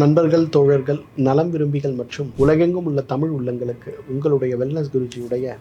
நண்பர்கள் தோழர்கள் நலம் விரும்பிகள் மற்றும் உலகெங்கும் உள்ள தமிழ் உள்ளங்களுக்கு உங்களுடைய வெல்னஸ் குருஜியுடைய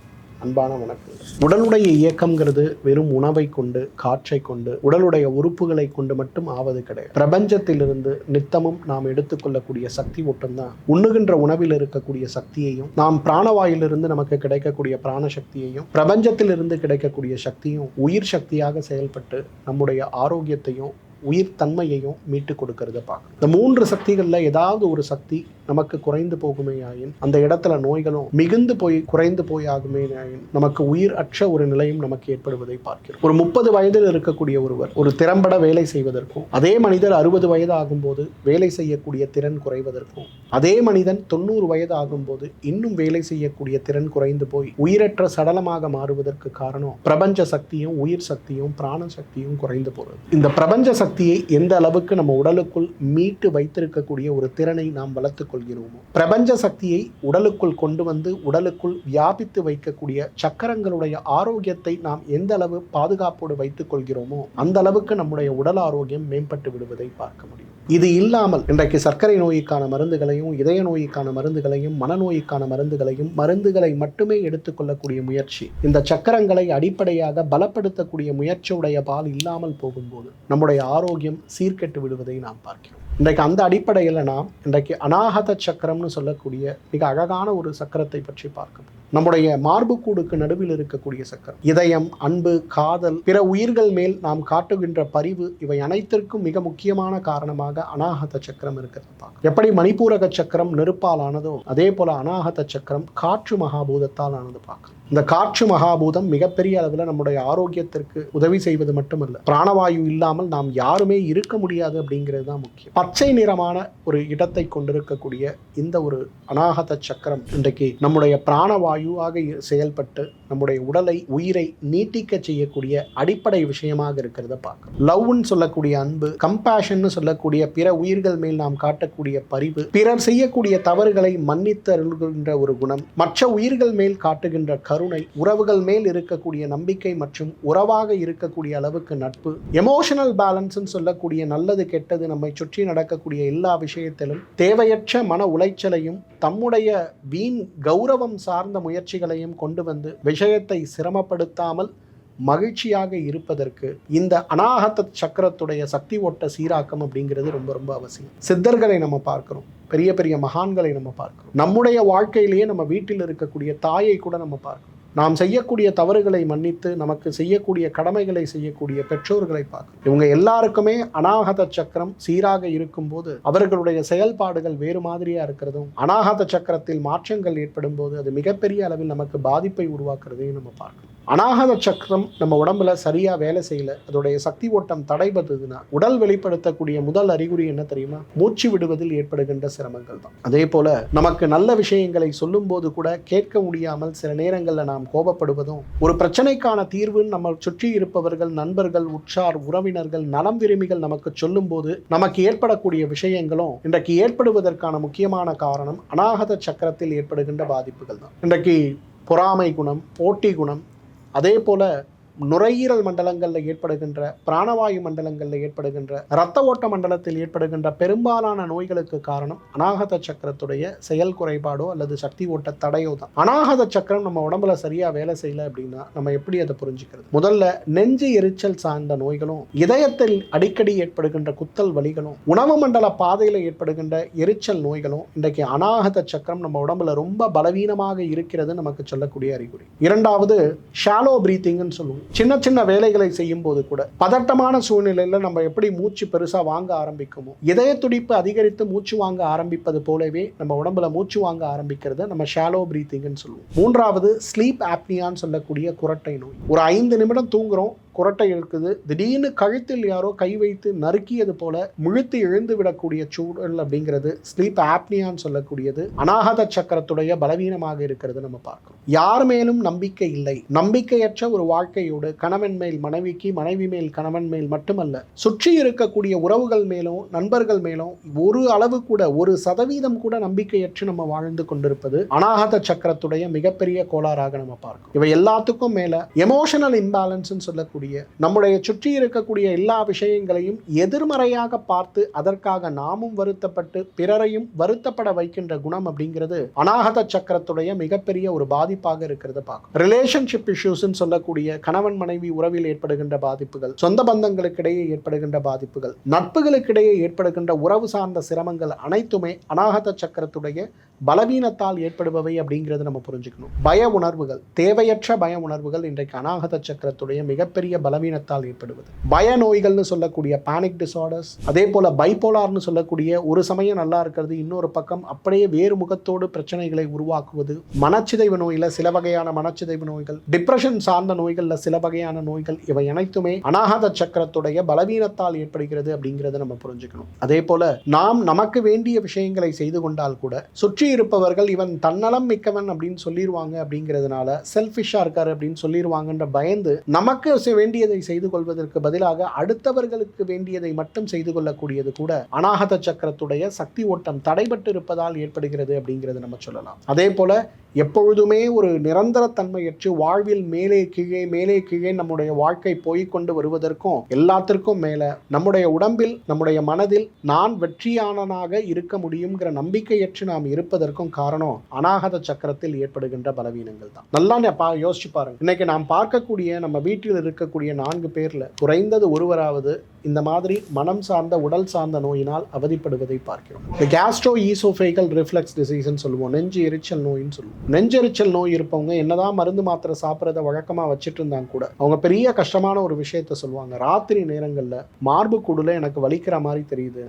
அன்பான வணக்கங்கள். உடலுடைய இயக்கம்ங்கிறது வெறும் உணவை கொண்டு காற்றை கொண்டு உடலுடைய உறுப்புகளை கொண்டு மட்டும் ஆவது கிடையாது. பிரபஞ்சத்திலிருந்து நித்தமும் நாம் எடுத்துக்கொள்ளக்கூடிய சக்தி ஒட்டும்தான் உண்ணுகின்ற உணவில் இருக்கக்கூடிய சக்தியையும் நாம் பிராணவாயிலிருந்து நமக்கு கிடைக்கக்கூடிய பிராண சக்தியையும் பிரபஞ்சத்திலிருந்து கிடைக்கக்கூடிய சக்தியும் உயிர் சக்தியாக செயல்பட்டு நம்முடைய ஆரோக்கியத்தையும் உயிர் தன்மையையும் மீட்டு கொடுக்கறத பார்க்கணும். இந்த மூன்று சக்திகளில் ஏதாவது ஒரு சக்தி நமக்கு குறைந்து போகுமே ஆயின் அந்த இடத்துல நோய்களும் மிகுந்து போய் குறைந்து போய் ஆகுமே ஆயின் நமக்கு உயிர் அற்ற ஒரு நிலையும் நமக்கு ஏற்படுவதை பார்க்கிறோம். ஒரு முப்பது வயதில் இருக்கக்கூடிய ஒருவர் ஒரு திறம்பட வேலை செய்வதற்கும் அதே மனிதர் அறுபது வயது ஆகும்போது வேலை செய்யக்கூடிய திறன் குறைவதற்கும் அதே மனிதன் தொண்ணூறு வயது ஆகும்போது இன்னும் வேலை செய்யக்கூடிய திறன் குறைந்து போய் உயிரற்ற சடலமாக மாறுவதற்கு காரணம் பிரபஞ்ச சக்தியும் உயிர் சக்தியும் பிராண சக்தியும் குறைந்து போகிறது இந்த பிரபஞ்ச சக்தி சக்தியை எந்த அளவுக்கு நம்ம உடலுக்குள் மீட்டு வைத்திருக்கக்கூடிய ஒரு திறனை நாம் வளர்த்துக் கொள்கிறோமோ பிரபஞ்ச சக்தியை உடலுக்குள் கொண்டு வந்து உடலுக்குள் வியாபித்து வைக்கக்கூடிய சக்கரங்களுடைய ஆரோக்கியத்தை நாம் எந்த அளவு பாதுகாப்போடு வைத்துக் கொள்கிறோமோ அந்த அளவுக்கு நம்முடைய உடல் ஆரோக்கியம் மேம்பட்டு விடுவதை பார்க்க முடியும். இது இல்லாமல் இன்றைக்கு சர்க்கரை நோய்க்கான மருந்துகளையும் இதய நோய்க்கான மருந்துகளையும் மனநோய்க்கான மருந்துகளையும் மருந்துகளை மட்டுமே எடுத்துக்கொள்ளக்கூடிய முயற்சி. இந்த சக்கரங்களை அடிப்படையாக பலப்படுத்தக்கூடிய முயற்சியுடைய பால் இல்லாமல் போகும்போது நம்முடைய ஆரோக்கியம் சீர்கெட்டு விடுவதை நாம் பார்க்கிறோம். இன்றைக்கு அந்த அடிப்படையில் நாம் இன்றைக்கு அநாகத சக்கரம்னு சொல்லக்கூடிய மிக அழகான ஒரு சக்கரத்தை பற்றி பார்க்கணும் நம்முடைய மார்புக்கூடுக்கு நடுவில் இருக்கக்கூடிய சக்கரம். இதயம் அன்பு காதல் பிற உயிர்கள் மேல் நாம் காட்டுகின்ற பரிவு இவை அனைத்திற்கும் மிக முக்கியமான காரணமாக அநாகத சக்கரம் இருக்கிறது எப்படி மணிப்பூரக சக்கரம் நெருப்பால் ஆனதோ அதே போல அநாகத சக்கரம் காற்று மகாபூதத்தால் ஆனது பார்க்கலாம். இந்த காற்று மகாபூதம் மிகப்பெரிய அளவில் நம்முடைய ஆரோக்கியத்திற்கு உதவி செய்வது மட்டுமல்ல பிராணவாயு இல்லாமல் நாம் யாருமே இருக்க முடியாது அப்படிங்கிறது தான் முக்கியம். பச்சை நிறமான ஒரு இடத்தை கொண்டிருக்கக்கூடிய இந்த ஒரு அநாகத சக்கரம் இன்றைக்கு நம்முடைய பிராணவாயு வாயுவாக செயல்பட்டு நம்முடைய உடலை உயிரை நீட்டிக்க செய்யக்கூடிய அடிப்படை விஷயமாக இருக்கிறத பார்க்கணும். லவ்னு சொல்லக்கூடிய அன்பு கம்பேஷன் சொல்லக்கூடிய பிற உயிர்கள் மேல் நாம் காட்டக்கூடிய பரிவு பிறர் செய்யக்கூடிய தவறுகளை மன்னித்து அருள்கின்ற ஒரு குணம் மற்ற உயிர்கள் மேல் காட்டுகின்ற கருணை உறவுகள் மேல் இருக்கக்கூடிய நம்பிக்கை மற்றும் உறவாக இருக்கக்கூடிய அளவுக்கு நட்பு எமோஷனல் பேலன்ஸ் சொல்லக்கூடிய நல்லது கெட்டது நம்மை சுற்றி நடக்கக்கூடிய எல்லா விஷயத்திலும் தேவையற்ற மன உளைச்சலையும் தம்முடைய வீண் கௌரவம் சார்ந்த முயற்சிகளையும் கொண்டு வந்து விஷயத்தை சிரமப்படுத்தாமல் மகிழ்ச்சியாக இருப்பதற்கு இந்த அநாகத சக்கரத்துடைய சக்தி ஓட்ட சீராக்கம் அப்படிங்கிறது ரொம்ப ரொம்ப அவசியம். சித்தர்களை நம்ம பார்க்குறோம். பெரிய பெரிய மகான்களை நம்ம பார்க்கிறோம். நம்முடைய வாழ்க்கையிலேயே நம்ம வீட்டில் இருக்கக்கூடிய தாயை கூட நம்ம பார்க்குறோம். நாம் செய்யக்கூடிய தவறுகளை மன்னித்து நமக்கு செய்யக்கூடிய கடமைகளை செய்யக்கூடிய பெற்றோர்களை பார்க்கும். இவங்க எல்லாருக்குமே அநாகத சக்கரம் சீராக இருக்கும்போது அவர்களுடைய செயல்பாடுகள் வேறு மாதிரியா இருக்கிறதும் அநாகத சக்கரத்தில் மாற்றங்கள் ஏற்படும் போது அது மிகப்பெரிய அளவில் நமக்கு பாதிப்பை உருவாக்குறதையும் நம்ம பார்க்கணும். அனாகத சக்கரம் நம்ம உடம்புல சரியாக வேலை செய்யல. அதோடைய சக்தி ஓட்டம் தடைபடுதுன்னா உடல் வெளிப்படுத்தக்கூடிய முதல் அறிகுறி என்ன தெரியுமா? மூச்சு விடுவதில் ஏற்படுகின்ற சிரமங்கள் தான். அதே போல நமக்கு நல்ல விஷயங்களை சொல்லும் போது கூட கேட்க முடியாமல் சில நேரங்களில் நாம் கோபப்படுவதும் ஒரு பிரச்சனைக்கான தீர்வுன்னு நம்ம சுற்றி இருப்பவர்கள் நண்பர்கள் உற்றார் உறவினர்கள் நலம் விரும்பிகள் நமக்கு சொல்லும் போது நமக்கு ஏற்படக்கூடிய விஷயங்களும் இன்றைக்கு ஏற்படுவதற்கான முக்கியமான காரணம் அனாகத சக்கரத்தில் ஏற்படுகின்ற பாதிப்புகள் தான். இன்றைக்கு பொறாமை குணம் போட்டி குணம் அதே போல நுரையீரல் மண்டலங்களில் ஏற்படுகின்ற பிராணவாயு மண்டலங்களில் ஏற்படுகின்ற இரத்த ஓட்ட மண்டலத்தில் ஏற்படுகின்ற பெரும்பாலான நோய்களுக்கு காரணம் அநாகத சக்கரத்துடைய செயல் குறைபாடோ அல்லது சக்தி ஓட்ட தடையோ தான். அநாகத சக்கரம் நம்ம உடம்புல சரியா வேலை செய்யல அப்படின்னா நம்ம எப்படி அதை புரிஞ்சுக்கிறது? முதல்ல நெஞ்சு எரிச்சல் சார்ந்த நோய்களும் இதயத்தில் அடிக்கடி ஏற்படுகின்ற குத்தல் வலிகளும் உணவு மண்டல பாதையில் ஏற்படுகின்ற எரிச்சல் நோய்களும் இன்றைக்கு அநாகத சக்கரம் நம்ம உடம்புல ரொம்ப பலவீனமாக இருக்கிறது நமக்கு சொல்லக்கூடிய அறிகுறி. இரண்டாவது ஷாலோ பிரீத்திங்னு சொல்லுவோம். சின்ன சின்ன வேலைகளை செய்யும் போது கூட பதட்டமான சூழ்நிலையில நம்ம எப்படி மூச்சு பெருசா வாங்க ஆரம்பிக்குமோ இதய துடிப்பு அதிகரித்து மூச்சு வாங்க ஆரம்பிப்பது போலவே நம்ம உடம்புல மூச்சு வாங்க ஆரம்பிக்கிறது நம்ம ஷாலோ பிரீத்திங்னு சொல்லுவோம். மூன்றாவது ஸ்லீப் ஆப்னியான்னு சொல்லக்கூடிய குரட்டை நோய். ஒரு ஐந்து நிமிடம் தூங்குறோம் குரட்டை இருக்குது திடீர்னு கழுத்தில் யாரோ கை வைத்து நறுக்கியது போல முழுத்து எழுந்து விடக்கூடிய சூழல் அப்படிங்கிறது ஸ்லீப் ஆப்னியான்னு சொல்லக்கூடியது. அனாகத சக்கரத்துடைய பலவீனமாக இருக்கிறது நம்ம பார்க்கிறோம். யார் மேலும் நம்பிக்கை இல்லை நம்பிக்கையற்ற ஒரு வாழ்க்கையோடு கணவன் மேல் மனைவிக்கு மனைவி மேல் கணவன் மேல் மட்டுமல்ல சுற்றி இருக்கக்கூடிய உறவுகள் மேலும் நண்பர்கள் மேலும் ஒரு அளவு கூட ஒரு சதவீதம் கூட நம்பிக்கையற்று நம்ம வாழ்ந்து கொண்டிருப்பது அனாகத சக்கரத்துடைய மிகப்பெரிய கோளாறாக நம்ம பார்க்கும் இவை எல்லாத்துக்கும் மேல எமோஷனல் இம்பேலன்ஸ் சொல்லக்கூடிய நம்முடைய சுற்றி இருக்கக்கூடிய எல்லா விஷயங்களையும் எதிர்மறையாக பார்த்து அதற்காக நாமும் வருத்தப்பட்டு பிறரையும் வருத்தப்பட வைக்கின்ற குணம் அப்படிங்கிறது அநாகத சக்கரத்துடைய மிகப்பெரிய ஒரு பாதிப்பாக இருக்கிறத பார்க்கும் ரிலேஷன்ஷிப் இஷ்யூஸ்ன்னு சொல்லக்கூடிய கணவன் மனைவி உறவில் ஏற்படுகின்ற பாதிப்புகள் சொந்த பந்தங்களுக்கிடையே ஏற்படுகின்ற பாதிப்புகள் நட்புகளுக்கிடையே ஏற்படுகின்ற உறவு சார்ந்த சிரமங்கள் அனைத்துமே அநாகத சக்கரத்துடைய பலவீனத்தால் ஏற்படுபவை அப்படிங்கிறது நம்ம புரிஞ்சுக்கணும். பய உணர்வுகள் தேவையற்ற பய உணர்வுகள் இன்றைக்கு அநாகத சக்கரத்துடைய மிகப்பெரிய பலவீனத்தால் ஏற்படுவது. பய நோய்கள்னு சொல்லக்கூடிய பேனிக் டிசார்டர்ஸ் அதே போல பைபோலார்னு சொல்லக்கூடிய ஒரு சமயம் நல்லா இருக்கிறது இன்னொரு பக்கம் அப்படியே வேறு முகத்தோடு பிரச்சனைகளை உருவாக்குவது மனச்சிதைவு நோயில சில வகையான மனச்சிதைவு நோய்கள் டிப்ரெஷன் சார்ந்த நோய்கள்ல சில வகையான நோய்கள் இவை அனைத்துமே அநாகத சக்கரத்துடைய பலவீனத்தால் ஏற்படுகிறது அப்படிங்கிறத நம்ம புரிஞ்சுக்கணும். அதே போல நாம் நமக்கு வேண்டிய விஷயங்களை செய்து கொண்டால் கூட சுற்றி இருப்பவர்கள் இவன் தன்னலம் மிக்கவன் அப்படின்னு சொல்லிடுவாங்க அப்படிங்கிறதுனால செல்ஃபிஷாக இருக்கார் அப்படின்னு சொல்லிடுவாங்கன்ற பயந்து நமக்கு வேண்டியதை செய்து கொள்வதற்கு பதிலாக அடுத்தவர்களுக்கு வேண்டியதை மட்டும் செய்து கொள்ளக்கூடியது கூட அநாகத சக்கரத்துடைய சக்தி ஓட்டம் தடைபட்டு இருப்பதால் ஏற்படுகிறது அப்படிங்கிறது நம்ம சொல்லலாம். அதே போல எப்பொழுதுமே ஒரு நிரந்தரத்தன்மையற்று வாழ்வில் மேலே கீழே மேலே கீழே நம்முடைய வாழ்க்கை போய்க்கொண்டு வருவதற்கும் எல்லாத்திற்கும் மேலே நம்முடைய உடம்பில் நம்முடைய மனதில் நான் வெற்றியானனாக இருக்க முடியுங்கிற நம்பிக்கையற்று நாம் இருப்பதற்கும் காரணம் அநாகத சக்கரத்தில் ஏற்படுகின்ற பலவீனங்கள் தான். நல்லா நீ பா யோசிச்சு பாருங்க. இன்னைக்கு நாம் பார்க்கக்கூடிய நம்ம வீட்டில் இருக்கக்கூடிய நான்கு பேர்ல குறைந்தது ஒருவராவது இந்த மாதிரி மனம் சார்ந்த உடல் சார்ந்த நோயினால் அவதிப்படுவதை பார்க்கிறோம். இந்த கேஸ்ட்ரோ ஈசோஃபேகல் ரிஃப்ளெக்ஸ் டிசீஸ்னு சொல்லுவோம். நெஞ்சு எரிச்சல் நோயின்னு சொல்லுவோம். நெஞ்செரிச்சல் நோய் இருப்பவங்க என்னதான் மருந்து மாத்திரை சாப்பிட்றத வழக்கமாக வச்சுட்டு இருந்தாங்க கூட அவங்க பெரிய கஷ்டமான ஒரு விஷயத்த சொல்லுவாங்க. ராத்திரி நேரங்களில் மார்பு கூடுல எனக்கு வலிக்கிற மாதிரி தெரியுது.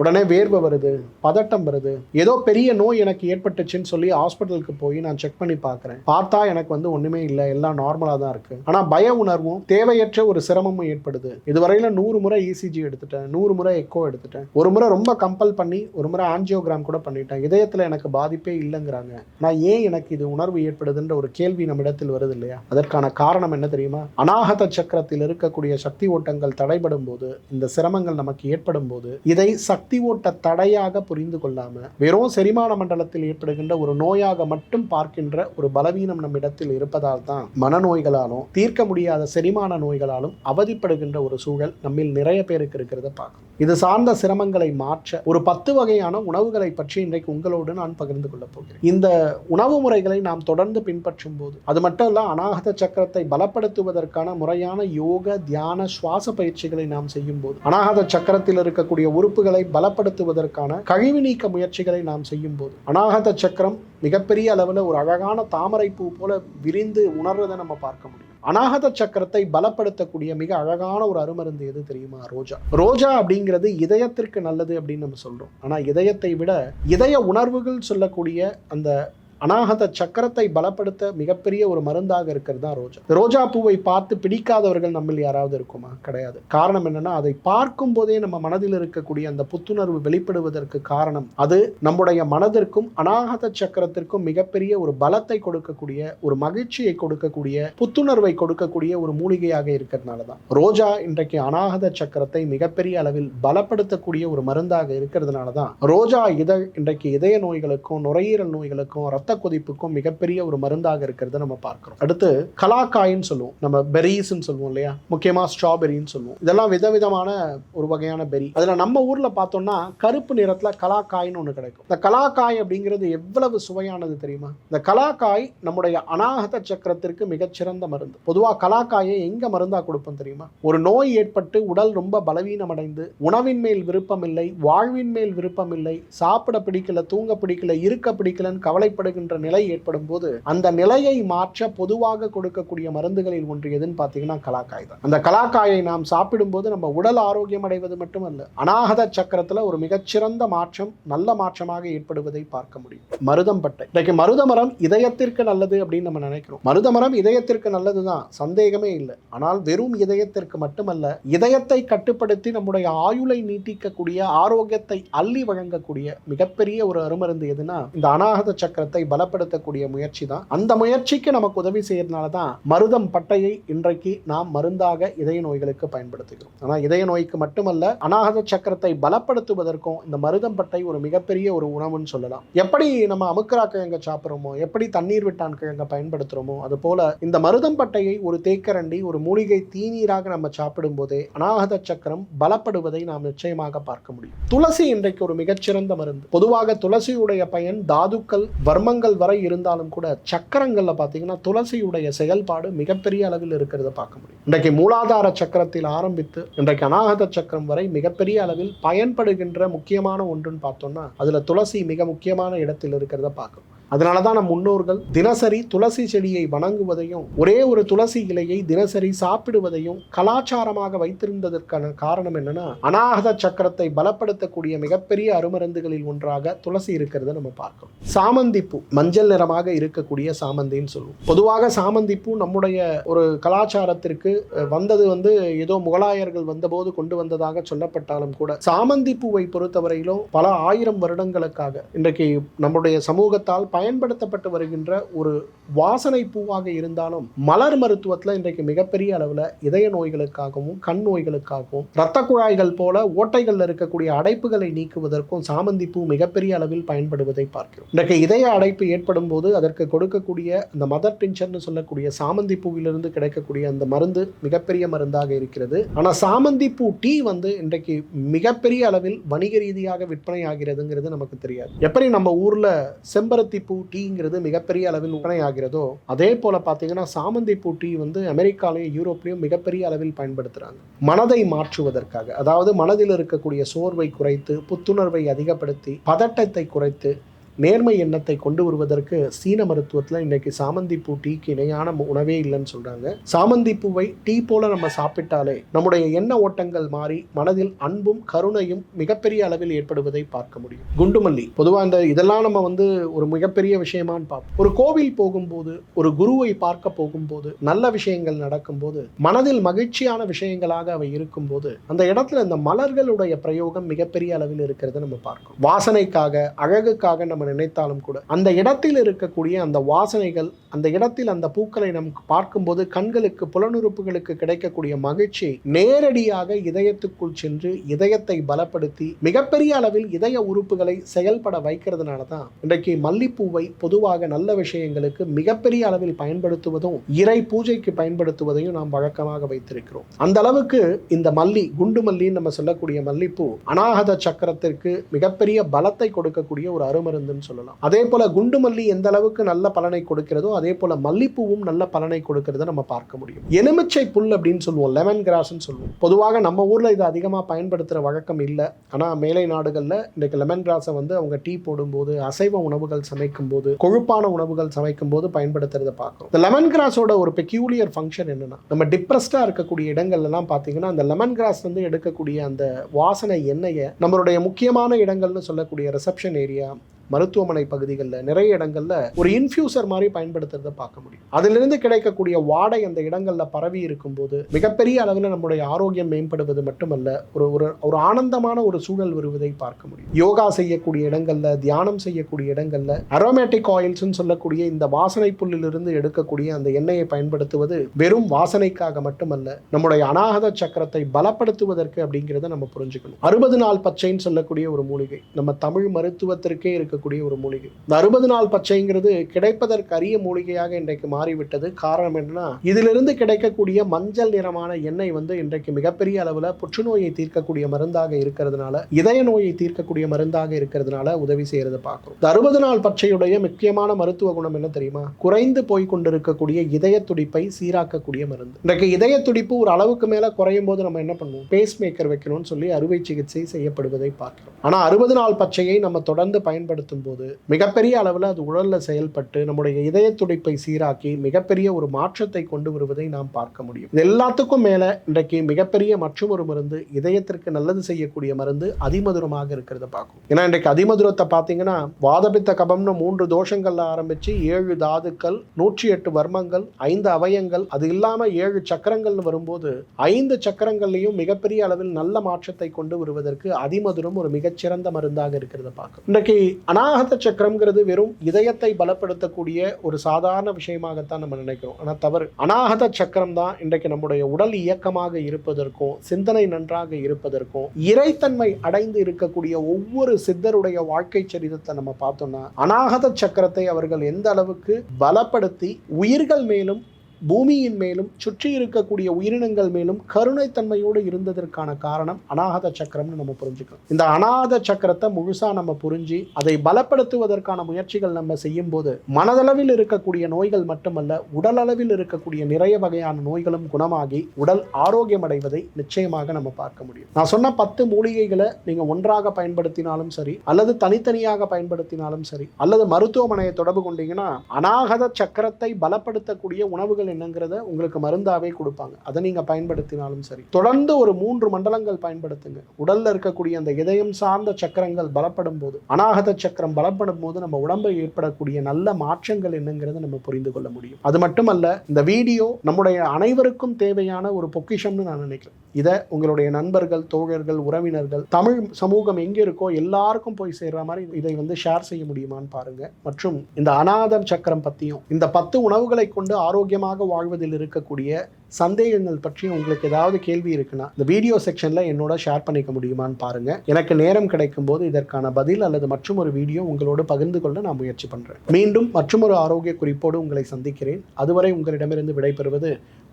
உடனே வேர்வை வருது பதட்டம் வருது. ஏதோ பெரிய நோய் எனக்கு ஏற்பட்டுச்சுன்னு சொல்லி ஹாஸ்பிட்டலுக்கு போய் நான் செக் பண்ணி பார்க்குறேன். பார்த்தா எனக்கு வந்து ஒன்றுமே இல்லை எல்லாம் நார்மலாக தான் இருக்கு. ஆனால் பய உணர்வும் தேவையற்ற ஒரு சிரமமும் ஏற்படுது. இதுவரையில் நூறு முறை இசிஜி எடுத்துட்டேன் நூறு முறை எக்கோ எடுத்துட்டேன். ஒரு முறை ரொம்ப கம்பல் பண்ணி ஒரு முறை ஆன்ஜியோகிராம் கூட பண்ணிட்டேன். இதயத்தில் எனக்கு பாதிப்பே இல்லைங்கிறாங்க. ஆனால் ஏன் எனக்கு இது உணர்வு ஏற்படுதுன்ற ஒரு கேள்வி நம்மிடத்தில் வருது இல்லையா? அதற்கான காரணம் என்ன தெரியுமா? அநாகத சக்கரத்தில் இருக்கக்கூடிய சக்தி ஓட்டங்கள் தடைபடும் போது இந்த சிரமங்கள் நமக்கு ஏற்படும் போது இதை சக்தி ஓட்ட தடையாக புரிந்து கொள்ளாமல் வெறும் செரிமான மண்டலத்தில் ஏற்படுகின்ற ஒரு நோயாக மட்டும் பார்க்கின்ற ஒரு பலவீனம் நம்மிடத்தில் இருப்பதால் தான் மனநோய்களாலும் தீர்க்க முடியாத செரிமான நோய்களாலும் அவதிப்படுகின்ற ஒரு சூழல் நம்மில் நிறைய பேருக்கு இருக்கிறத பார்க்கணும். இது சார்ந்த சிரமங்களை மாற்ற ஒரு பத்து வகையான உணவுகளை பற்றி இன்றைக்கு உங்களோடு நான் பகிர்ந்து கொள்ளப் போகிறேன். இந்த உணவு முறைகளை நாம் தொடர்ந்து பின்பற்றும் போது அது மட்டும் இல்ல அநாகத சக்கரத்தை பலப்படுத்துவதற்கான முறையான யோக தியான சுவாச பயிற்சிகளை நாம் செய்யும் போது அநாகத சக்கரத்தில் இருக்கக்கூடிய உறுப்புகளை பலப்படுத்துவதற்கான கழிவு நீக்க முயற்சிகளை நாம் செய்யும் போது அநாகத சக்கரம் மிகப்பெரிய அளவில் ஒரு அழகான தாமரை பூ போல விரிந்து உணர்றதை நம்ம பார்க்க முடியும். அநாகத சக்கரத்தை பலப்படுத்தக்கூடிய மிக அழகான ஒரு அருமருந்து எது தெரியுமா? ரோஜா. ரோஜா அப்படிங்கிறது இதயத்திற்கு நல்லது அப்படின்னு நம்ம சொல்றோம். ஆனா இதயத்தை விட இதய உணர்வுகள் சொல்லக்கூடிய அந்த அநாகத சக்கரத்தை பலப்படுத்த மிகப்பெரிய ஒரு மருந்தாக இருக்கிறது தான் ரோஜா. ரோஜா பூவை பார்த்து பிடிக்காதவர்கள் நம்மில் யாராவது இருக்குமா? கிடையாது. காரணம் என்னன்னா அதை பார்க்கும் போதே நம்ம மனதில் இருக்கக்கூடிய அந்த புத்துணர்வு வெளிப்படுவதற்கு காரணம் அது நம்முடைய மனதிற்கும் அநாகத சக்கரத்திற்கும் மிகப்பெரிய ஒரு பலத்தை கொடுக்கக்கூடிய ஒரு மகிழ்ச்சியை கொடுக்கக்கூடிய புத்துணர்வை கொடுக்கக்கூடிய ஒரு மூலிகையாக இருக்கிறதுனால தான். ரோஜா இன்றைக்கு அநாகத சக்கரத்தை மிகப்பெரிய அளவில் பலப்படுத்தக்கூடிய ஒரு மருந்தாக இருக்கிறதுனால தான் ரோஜா இதை இன்றைக்கு இதய நோய்களுக்கும் நுரையீரல் நோய்களுக்கும் ரத்த கொதிப்புக்கும் மிகப்பெரிய ஒரு மருந்தாக இருக்கிறத நம்ம பார்க்கிறோம். அடுத்து கலாக்காயின்னு சொல்லுவோம். நம்ம பெரிஸ்ன்னு சொல்லுவோம் இல்லையா? முக்கியமாக ஸ்ட்ராபெரின்னு சொல்லுவோம். இதெல்லாம் விதவிதமான ஒரு வகையான பெரி அதில் நம்ம ஊரில் பார்த்தோம்னா கருப்பு நிறத்தில் கலாக்காயின்னு ஒன்று கிடைக்கும். இந்த கலாக்காய் அப்படிங்கிறது எவ்வளவு சுவையானது தெரியுமா? இந்த கலாக்காய் நம்முடைய அநாகத சக்கரத்திற்கு மிகச்சிறந்த மருந்து. பொதுவாக கலாக்காயை எங்கே மருந்தாக கொடுப்போம் தெரியுமா? ஒரு நோய் ஏற்பட்டு உடல் ரொம்ப பலவீனம் அடைந்து உணவின் மேல் விருப்பம் இல்லை வாழ்வின் மேல் விருப்பம் இல்லை சாப்பிட பிடிக்கல தூங்க பிடிக்கல இருக்க பிடிக்கலன்னு கவலைப்படுகிற கவலைப்படுகின்ற நிலை ஏற்படும் போது அந்த நிலையை மாற்ற பொதுவாக கொடுக்கக்கூடிய மருந்துகளில் ஒன்று எதுன்னு பார்த்தீங்கன்னா கலாக்காய் தான் அந்த கலாக்காயை நாம் சாப்பிடும்போது நம்ம உடல் ஆரோக்கியம் அடைவது மட்டுமல்ல அநாகத சக்கரத்தில் ஒரு மிகச்சிறந்த மாற்றம் நல்ல மாற்றமாக ஏற்படுவதை பார்க்க முடியும். மருதம் பட்டை. இன்றைக்கு மருத மரம் இதயத்திற்கு நல்லது அப்படின்னு நம்ம நினைக்கிறோம். மருத மரம் இதயத்திற்கு நல்லதுதான் சந்தேகமே இல்லை. ஆனால் வெறும் இதயத்திற்கு மட்டுமல்ல இதயத்தை கட்டுப்படுத்தி நம்முடைய ஆயுளை நீட்டிக்கக்கூடிய ஆரோக்கியத்தை அள்ளி வழங்கக்கூடிய மிகப்பெரிய ஒரு அருமருந்து எதுனா இந்த அநாகத சக்கரத்தை பலப்படுத்தக்கூடிய முயற்சி தான். அந்த முயற்சிக்கு நமக்கு உதவி செய்யறதுனால தான் மருதம் பட்டையை இன்றைக்கு நாம் மருந்தாக இதய நோய்களுக்கு பயன்படுத்துகிறோம். ஆனால் இதய நோய்க்கு மட்டுமல்ல அநாகத சக்கரத்தை பலப்படுத்துவதற்கும் இந்த மருதம் பட்டை ஒரு மிகப்பெரிய ஒரு உணவுன்னு சொல்லலாம். எப்படி நம்ம அமுக்கரா கிழங்க சாப்பிட்றோமோ எப்படி தண்ணீர் விட்டான் கிழங்க பயன்படுத்துகிறோமோ அது போல இந்த மருதம் பட்டையை ஒரு தேக்கரண்டி ஒரு மூலிகை தீநீராக நம்ம சாப்பிடும் போதே அநாகத சக்கரம் பலப்படுவதை நாம் நிச்சயமாக பார்க்க முடியும். துளசி இன்றைக்கு ஒரு மிகச்சிறந்த மருந்து. பொதுவாக துளசியுடைய பயன் தாதுக்கள் வர்ம வர்மங்கள் வரை இருந்தாலும் கூட சக்கரங்கள்ல பார்த்தீங்கன்னா துளசியுடைய செயல்பாடு மிகப்பெரிய அளவில் இருக்கிறத பார்க்க முடியும். இன்றைக்கு மூலாதார சக்கரத்தில் ஆரம்பித்து இன்றைக்கு அநாகத சக்கரம் வரை மிகப்பெரிய அளவில் பயன்படுகின்ற முக்கியமான ஒன்றுன்னு பார்த்தோம்னா அதுல துளசி மிக முக்கியமான இடத்தில் இருக்கிறத பார்க்கணும். அதனால தான் நம் முன்னோர்கள் தினசரி துளசி செடியை வணங்குவதையும் ஒரே ஒரு துளசி இலையை தினசரி சாப்பிடுவதையும் கலாச்சாரமாக வைத்திருந்ததற்கான காரணம் என்னன்னா அநாகத சக்கரத்தை பலப்படுத்தக்கூடிய மிகப்பெரிய அருமருந்துகளில் ஒன்றாக துளசி இருக்கிறத நம்ம பார்க்கணும் சாமந்தி பூ மஞ்சள் நிறமாக இருக்கக்கூடிய சாமந்தின்னு சொல்லுவோம். பொதுவாக சாமந்தி பூ நம்முடைய ஒரு கலாச்சாரத்திற்கு வந்தது வந்து ஏதோ முகலாயர்கள் வந்தபோது கொண்டு வந்ததாக சொல்லப்பட்டாலும் கூட சாமந்தி பூவை பொறுத்தவரையிலும் பல ஆயிரம் வருடங்களுக்காக இன்றைக்கு நம்முடைய சமூகத்தால் பயன்படுத்தப்பட்டு வருகின்ற ஒரு வாசனை பூவாக இருந்தாலும் மலர் மருத்துவத்தில் இன்றைக்கு மிகப்பெரிய அளவில் இதய நோய்களுக்காகவும் கண் நோய்களுக்காகவும் இரத்த குழாய்கள் போல ஓட்டைகளில் இருக்கக்கூடிய அடைப்புகளை நீக்குவதற்கும் சாமந்தி பூ மிகப்பெரிய அளவில் பயன்படுவதை பார்க்கிறோம். இன்றைக்கு இதய அடைப்பு ஏற்படும் போது அதற்கு கொடுக்கக்கூடிய அந்த மதர் டின்ச்சர்னு சொல்லக்கூடிய சாமந்தி பூவிலிருந்து கிடைக்கக்கூடிய அந்த மருந்து மிகப்பெரிய மருந்தாக இருக்கிறது. ஆனால் சாமந்தி பூ டீ வந்து இன்றைக்கு மிகப்பெரிய அளவில் வணிக ரீதியாக விற்பனை ஆகிறதுங்கிறது நமக்கு தெரியாது. எப்படி நம்ம ஊரில் செம்பருத்தி பூ டீங்கிறது மிகப்பெரிய அளவில் விற்பனை ஆகிறதோ அதே போல பார்த்தீங்கன்னா சாமந்தி பூ டீ வந்து அமெரிக்காலையும் யூரோப்லையும் மிகப்பெரிய அளவில் பயன்படுத்துறாங்க. மனதை மாற்றுவதற்காக அதாவது மனதில் இருக்கக்கூடிய சோர்வை குறைத்து புத்துணர்வை அதிகப்படுத்தி பதட்டத்தை குறைத்து நேர்மை எண்ணத்தை கொண்டு வருவதற்கு சீன மருத்துவத்தில் இன்னைக்கு சாமந்தி பூ டீக்கு இணையான உணவே இல்லைன்னு சொல்கிறாங்க சாமந்தி பூவை டீ போல நம்ம சாப்பிட்டாலே நம்முடைய எண்ண ஓட்டங்கள் மாறி மனதில் அன்பும் கருணையும் மிகப்பெரிய அளவில் ஏற்படுவதை பார்க்க முடியும். குண்டுமல்லி. பொதுவாக இந்த இதெல்லாம் நம்ம வந்து ஒரு மிகப்பெரிய விஷயமான்னு பார்ப்போம். ஒரு கோவில் போகும்போது ஒரு குருவை பார்க்க போகும்போது நல்ல விஷயங்கள் நடக்கும்போது மனதில் மகிழ்ச்சியான விஷயங்களாக அவை இருக்கும்போது அந்த இடத்துல இந்த மலர்களுடைய பிரயோகம் மிகப்பெரிய அளவில் இருக்கிறத நம்ம பார்க்கிறோம் வாசனைக்காக அழகுக்காக நம்ம நினைத்தாலும் கூட. அந்த இடத்தில் இருக்கக்கூடிய அந்த வாசனைகள் அந்த இடத்தில் அந்த பூக்களை நம் பார்க்கும்போது கண்களுக்கு புலனுறுப்புகளுக்கு கிடைக்கக்கூடிய மகிழ்ச்சி நேரடியாக இதயத்துக்குள் சென்று இதயத்தை பலப்படுத்தி மிகப்பெரிய அளவில் இதய உறுப்புகளை செயல்பட வைக்கிறதுனால தான் இன்றைக்கு மல்லிப்பூவை பொதுவாக நல்ல விஷயங்களுக்கு மிகப்பெரிய அளவில் பயன்படுத்துவதும் இறை பூஜைக்கு பயன்படுத்துவதையும் நாம் வழக்கமாக வைத்திருக்கிறோம். அந்த அளவுக்கு இந்த மல்லி குண்டு மல்லின்னு நம்ம சொல்லக்கூடிய மல்லிப்பூ அநாகத சக்கரத்திற்கு மிகப்பெரிய பலத்தை கொடுக்கக்கூடிய ஒரு அருமருந்து அருமருந்துன்னு சொல்லலாம். அதே போல குண்டு மல்லி எந்த அளவுக்கு நல்ல பலனை கொடுக்கிறதோ அதே போல மல்லிப்பூவும் நல்ல பலனை கொடுக்கிறத நம்ம பார்க்க முடியும். எலுமிச்சை புல் அப்படின்னு சொல்லுவோம் லெமன் கிராஸ்ன்னு சொல்லுவோம். பொதுவாக நம்ம ஊர்ல இது அதிகமாக பயன்படுத்துகிற வழக்கம் இல்லை. ஆனால் மேலை நாடுகளில் இன்றைக்கு லெமன் கிராஸை வந்து அவங்க டீ போடும்போது அசைவ உணவுகள் சமைக்கும் போது கொழுப்பான உணவுகள் சமைக்கும் போது பயன்படுத்துறத பார்க்குறோம். இந்த லெமன் கிராஸோட ஒரு பெக்யூலியர் ஃபங்க்ஷன் என்னன்னா நம்ம டிப்ரெஸ்டாக இருக்கக்கூடிய இடங்கள்லாம் பார்த்தீங்கன்னா அந்த லெமன் கிராஸ் வந்து எடுக்கக்கூடிய அந்த வாசனை எண்ணெயை நம்மளுடைய முக்கியமான இடங்கள்னு சொல்லக்கூடிய ரிசப்ஷன் ஏரியா மருத்துவமனை பகுதிகளில் நிறைய இடங்கள்ல ஒரு இன்ஃபியூசர் மாதிரி பயன்படுத்துறத பார்க்க முடியும். அதிலிருந்து கிடைக்கக்கூடிய வாடை அந்த இடங்களில் பரவி இருக்கும்போது மிகப்பெரிய அளவில் நம்முடைய ஆரோக்கியம் மேம்படுவது மட்டுமல்ல ஒரு ஒரு ஒரு ஆனந்தமான ஒரு சூழல் வருவதை பார்க்க முடியும். யோகா செய்யக்கூடிய இடங்கள்ல தியானம் செய்யக்கூடிய இடங்கள்ல அரோமேட்டிக் ஆயில்ஸ்னு சொல்லக்கூடிய இந்த வாசனை புல்லிலிருந்து எடுக்கக்கூடிய அந்த எண்ணெயை பயன்படுத்துவது வெறும் வாசனைக்காக மட்டுமல்ல நம்முடைய அநாகத சக்கரத்தை பலப்படுத்துவதற்கு அப்படிங்கிறத நம்ம புரிஞ்சுக்கணும். அறுபது நாள் பச்சைன்னு சொல்லக்கூடிய ஒரு மூலிகை. நம்ம தமிழ் மருத்துவத்திற்கே இருக்க இருக்கக்கூடிய ஒரு மூலிகை. இந்த அறுபது நாள் பச்சைங்கிறது கிடைப்பதற்கு அரிய மூலிகையாக இன்றைக்கு மாறிவிட்டது. காரணம் என்னன்னா இதிலிருந்து கிடைக்கக்கூடிய மஞ்சள் நிறமான எண்ணெய் வந்து இன்றைக்கு மிகப்பெரிய அளவில் புற்றுநோயை தீர்க்கக்கூடிய மருந்தாக இருக்கிறதுனால இதய நோயை தீர்க்கக்கூடிய மருந்தாக இருக்கிறதுனால உதவி செய்யறது பார்க்கிறோம். இந்த அறுபது நாள் பச்சையுடைய முக்கியமான மருத்துவ குணம் என்ன தெரியுமா? குறைந்து போய் கொண்டிருக்கக்கூடிய இதய துடிப்பை சீராக்கக்கூடிய மருந்து. இன்றைக்கு இதய துடிப்பு ஒரு அளவுக்கு மேல குறையும் போது நம்ம என்ன பண்ணுவோம்? பேஸ் மேக்கர் வைக்கணும்னு சொல்லி அறுவை சிகிச்சை செய்யப்படுவதை பார்க்கிறோம். ஆனால் அறுபது நாள் பச்சையை நம்ம தொடர்ந்து பயன்படுத்தும் போது மிகப்பெரிய அளவில் அது உடலில் செயல்பட்டு நம்முடைய இதய துடிப்பை சீராக்கி மிகப்பெரிய ஒரு மாற்றத்தை கொண்டு வருவதை நாம் பார்க்க முடியும். இது எல்லாத்துக்கும் மேலே இன்றைக்கு மிகப்பெரிய மற்றும் ஒரு மருந்து இதயத்திற்கு நல்லது செய்யக்கூடிய மருந்து அதிமதுரமாக இருக்கிறத பார்க்கும் ஏன்னா இன்றைக்கு அதிமதுரத்தை பார்த்தீங்கன்னா வாதபித்த கபம்னு மூன்று தோஷங்கள்ல ஆரம்பிச்சு ஏழு தாதுக்கள் நூற்றி எட்டு வர்மங்கள் ஐந்து அவயங்கள் அது இல்லாம ஏழு சக்கரங்கள்னு வரும்போது ஐந்து சக்கரங்கள்லையும் மிகப்பெரிய அளவில் நல்ல மாற்றத்தை கொண்டு வருவதற்கு அதிமதுரம் ஒரு மிகச்சிறந்த மருந்தாக இருக்கிறத பார்க்கும் இன்றைக்கு அநாகத சக்கரம்ங்கிறது வெறும் இதயத்தை பலப்படுத்தக்கூடிய ஒரு சாதாரண விஷயமாகத்தான் நம்ம நினைக்கிறோம். ஆனால் தவறு. அநாகத சக்கரம் தான் இன்றைக்கு நம்முடைய உடல் இயக்கமாக இருப்பதற்கும் சிந்தனை நன்றாக இருப்பதற்கும் இறைத்தன்மை அடைந்து இருக்கக்கூடிய ஒவ்வொரு சித்தருடைய வாழ்க்கை சரிதத்தை நம்ம பார்த்தோம்னா அநாகத சக்கரத்தை அவர்கள் எந்த அளவுக்கு பலப்படுத்தி உயிர்கள் மேலும் பூமியின் மேலும் சுற்றி இருக்கக்கூடிய உயிரினங்கள் மேலும் கருணைத்தன்மையோடு இருந்ததற்கான காரணம் அநாகத சக்கரம்னு நம்ம புரிஞ்சுக்கணும். இந்த அநாத சக்கரத்தை முழுசாக நம்ம புரிஞ்சு அதை பலப்படுத்துவதற்கான முயற்சிகள் நம்ம செய்யும் போது மனதளவில் இருக்கக்கூடிய நோய்கள் மட்டுமல்ல உடல் அளவில் இருக்கக்கூடிய நிறைய வகையான நோய்களும் குணமாகி உடல் ஆரோக்கியம் அடைவதை நிச்சயமாக நம்ம பார்க்க முடியும். நான் சொன்ன பத்து மூலிகைகளை நீங்கள் ஒன்றாக பயன்படுத்தினாலும் சரி அல்லது தனித்தனியாக பயன்படுத்தினாலும் சரி அல்லது மருத்துவமனையை தொடர்பு கொண்டீங்கன்னா அநாகத சக்கரத்தை பலப்படுத்தக்கூடிய உணவுகள் என்னங்கிறத உங்களுக்கு மருந்தாவே கொடுப்பாங்க. அதை நீங்க பயன்படுத்தினாலும் சரி. தொடர்ந்து ஒரு மூன்று மண்டலங்கள் பயன்படுத்துங்க. உடல்ல இருக்கக்கூடிய அந்த இதயம் சார்ந்த சக்கரங்கள் பலப்படும் போது அநாகத சக்கரம் பலப்படும் போது நம்ம உடம்பில் ஏற்படக்கூடிய நல்ல மாற்றங்கள் என்னங்கிறத நம்ம புரிந்து கொள்ள முடியும். அது மட்டுமல்ல இந்த வீடியோ நம்முடைய அனைவருக்கும் தேவையான ஒரு பொக்கிஷம்னு நான் நினைக்கிறேன். இதை உங்களுடைய நண்பர்கள் தோழர்கள் உறவினர்கள் தமிழ் சமூகம் எங்கே இருக்கோ எல்லாருக்கும் போய் சேர்ற மாதிரி இதை வந்து ஷேர் செய்ய முடியுமான்னு பாருங்க. மற்றும் இந்த அநாதம் சக்கரம் பற்றியும் இந்த பத்து உணவுகளை கொண்டு ஆரோக்கியமாக வாழ்வதில் இருக்கக்கூடிய சந்தேகங்கள் பற்றி உங்களுக்கு ஏதாவது கேள்வி இருக்குன்னா இந்த வீடியோ செக்ஷன்ல என்னோட ஷேர் பண்ணிக்க முடியுமான்னு பாருங்க. எனக்கு நேரம் கிடைக்கும் போது இதற்கான பதில் அல்லது மற்றும் ஒரு வீடியோ உங்களோடு பகிர்ந்து கொள்ள நான் முயற்சி பண்றேன். மீண்டும் மற்றும் ஒரு ஆரோக்கிய குறிப்போடு உங்களை சந்திக்கிறேன். அதுவரை உங்களிடமிருந்து விடைபெறுவது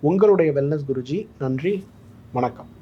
உங்களுடைய வெல்னஸ் குருஜி. நன்றி. வணக்கம்.